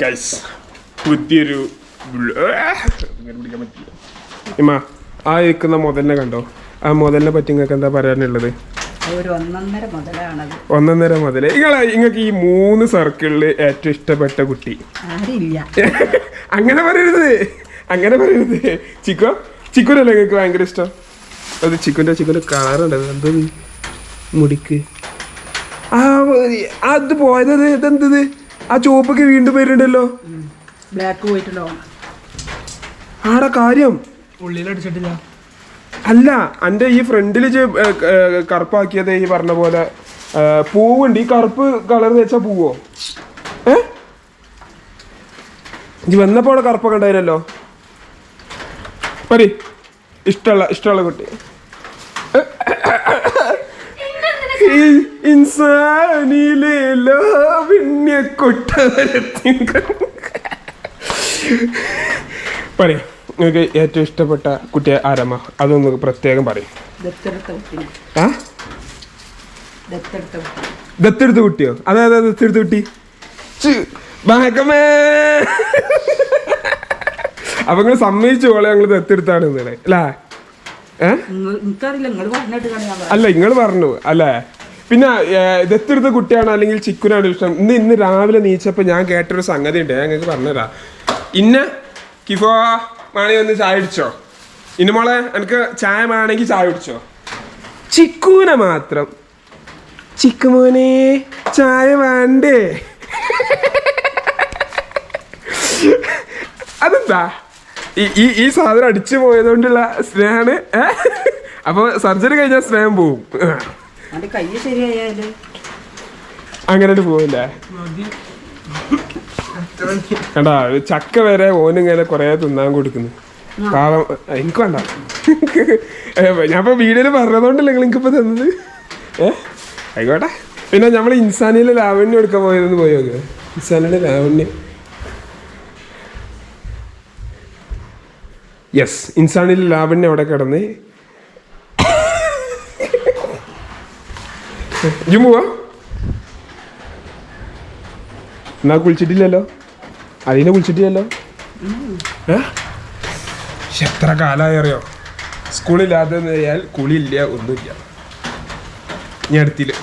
Guys പുതിയൊരു പിടിക്കാൻ പറ്റില്ല. ഇമ്മ ആ ഇരിക്കുന്ന മുതലിനെ കണ്ടോ? ആ മുതലിനെ പറ്റി നിങ്ങൾക്ക് എന്താ പറയാനുള്ളത്? ഒന്നൊന്നര മുതൽ നിങ്ങളെ നിങ്ങൾക്ക് ഈ മൂന്ന് സർക്കിളിൽ ഏറ്റവും ഇഷ്ടപ്പെട്ട കുട്ടി. അങ്ങനെ പറയരുത്. അങ്ങനെ പറയരുത്. ചിക്കോ ചിക്കുനല്ലേ നിങ്ങൾക്ക് ഭയങ്കര ഇഷ്ടം? അത് ചിക്കുന്റെ ചിക്കുന്റെ കളറുണ്ട് എന്തത് മുടിക്ക്. അത് പോയത് ഇതെന്തത് ആ ചുവപ്പൊക്കെ വീണ്ടും വരുന്നുണ്ടല്ലോ. ബ്ലാക്ക് ആടാ ആടെ കാര്യം. ഉള്ളിലടിച്ചിട്ടില്ല. അല്ല എന്റെ ഈ ഫ്രണ്ടിൽ കറുപ്പാക്കിയത് ഈ പറഞ്ഞ പോലെ പൂവുണ്ട്. ഈ കറുപ്പ് കളർ വെച്ചാ പൂവോ? ഏ? വന്നപ്പോ വന്നപ്പോൾ അവിടെ കറുപ്പൊക്കെ ഉണ്ടായിരുന്നല്ലോ പരി ഇഷ്ടമുള്ള ഇഷ്ടമുള്ള കുട്ടി ഈ ഇൻസാനിലെ ലോവിണ്യ കൊട്ടാരത്തിൻ പറയാം. നിങ്ങൾക്ക് ഏറ്റവും ഇഷ്ടപ്പെട്ട കുട്ടിയെ ആരമ്മ? അതൊന്ന് പ്രത്യേകം പറയും. ദത്തെടുത്ത കുട്ടി ആ? ദത്തെടുത്ത കുട്ടി. കുട്ടിയോ? അതെ അതെ ദത്തെടുത്ത കുട്ടി. ബാക്കമ്മേ. അപ്പൊ നിങ്ങൾ സമ്മതിച്ചു പോലെ ഞങ്ങൾ ദത്തെടുത്താണ് ഇന്നലെ അല്ലേ? ഏ? അല്ല നിങ്ങൾ പറഞ്ഞു അല്ലേ? പിന്നെ ഇതെത്തിരുത്ത കുട്ടിയാണോ അല്ലെങ്കിൽ ചിക്കുനാണ് ഇഷ്ടം. ഇന്ന് ഇന്ന് രാവിലെ നീച്ചപ്പോൾ ഞാൻ കേട്ടൊരു സംഗതി ഉണ്ട് ഞാൻ നിങ്ങൾക്ക് പറഞ്ഞുതരാം. ഇന്ന കിഫോ മാണി ഒന്ന് ചായ കുടിച്ചോ? ഇന്ന മോളെ എനിക്ക് ചായ വേണമെങ്കിൽ ചായ കുടിച്ചോ? ചിക്കൂനെ മാത്രം. ചിക്കുമോനെ ചായ വേണ്ടേ? അതെന്താ? ഈ ഈ സാധനം അടിച്ചു പോയതുകൊണ്ടുള്ള സ്നേഹമാണ് അപ്പോൾ സർജറി കഴിഞ്ഞാൽ സ്നേഹം പോവും. കൈ ശരിയായാൽ? അങ്ങനെ പോവില്ലേ കണ്ടാ ചക്ക വരെ ഓനിങ്ങനെ കൊറേ തിന്നാൻ കൊടുക്കുന്നു. പാവം എനിക്ക് വേണ്ട. ഞാൻ വീഡിയോയിൽ പറഞ്ഞതുകൊണ്ടല്ലേ നിങ്ങൾ എനിക്കിപ്പോ തന്നത്? ഏ ആയിക്കോട്ടെ. പിന്നെ നമ്മൾ ഇൻസാനിയിലെ ലാവണ്യം എടുക്കാൻ പോയതെന്ന് പോയോ ഇൻസാനിയുടെ ലാവണ്യം. യെസ് ഇൻസാനിയിലെ ലാവണ്യം അവിടെ കിടന്ന് ഇജ്ജും പോവാ എന്നാ കുളിച്ചിട്ടില്ലല്ലോ അതിനെ കുളിച്ചിട്ടില്ലല്ലോ എത്ര കാലമായി അറിയോ സ്കൂളില്ലാതെ കുളിയില്ല ഒന്നുമില്ല. ഞാൻ അടുത്തില്ല